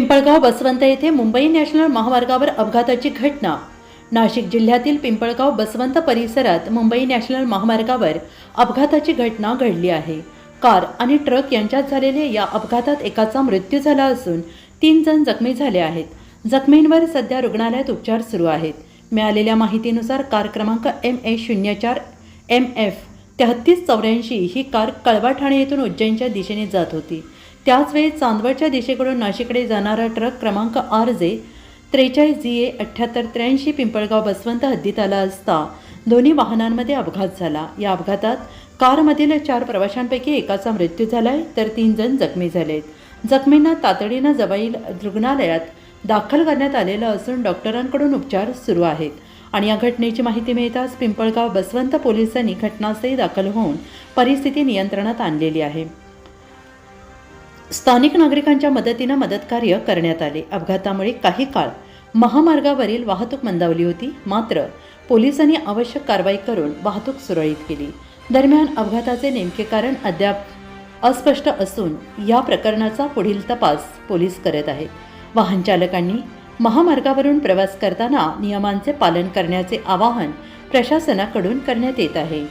पिंपळगाव बसवंत येथे मुंबई नॅशनल महामार्गावर अपघाताची घटना. नाशिक जिल्ह्यातील पिंपळगाव बसवंत परिसरात मुंबई नॅशनल महामार्गावर अपघाताची घटना घडली आहे. कार आणि ट्रक यांच्यात झालेल्या या अपघातात एकाचा मृत्यू झाला असून तीन जण जखमी झाले आहेत. जखमींवर सध्या रुग्णालयात उपचार सुरू आहेत. मिळालेल्या माहितीनुसार कार क्रमांक एम ए शून्य चार एम एफ तेहत्तीस चौऱ्याऐंशी ही कार कळवा ठाणे येथून उज्जैनच्या दिशेने जात होती. त्याचवेळी चांदवडच्या दिशेकडून नाशिककडे जाणारा ट्रक क्रमांक आर जे त्रेचाळीस जी ए अठ्ठ्याहत्तर त्र्याऐंशी पिंपळगाव बसवंत हद्दीत आला असता दोन्ही वाहनांमध्ये अपघात झाला. या अपघातात कारमधील चार प्रवाशांपैकी एकाचा मृत्यू झाला आहे तर तीन जण जखमी झालेत. जखमींना तातडीनं जवळील रुग्णालयात दाखल करण्यात आलेलं असून डॉक्टरांकडून उपचार सुरू आहेत. आणि या घटनेची माहिती मिळताच पिंपळगाव बसवंत पोलिसांनी घटनास्थळी दाखल होऊन परिस्थिती नियंत्रणात आणलेली आहे. स्थानिक नागरिकांच्या मदतीनं मदतकार्य करण्यात आले. अपघातामुळे काही काळ महामार्गावरील वाहतूक मंदावली होती. मात्र पोलिसांनी आवश्यक कारवाई करून वाहतूक सुरळीत केली. दरम्यान अपघाताचे नेमके कारण अद्याप अस्पष्ट असून या प्रकरणाचा पुढील तपास पोलीस करत आहेत वाहन चालकांनी महामार्गावरून प्रवास करताना नियमांचे पालन करण्याचे आवाहन प्रशासनाकडून करण्यात येत आहे.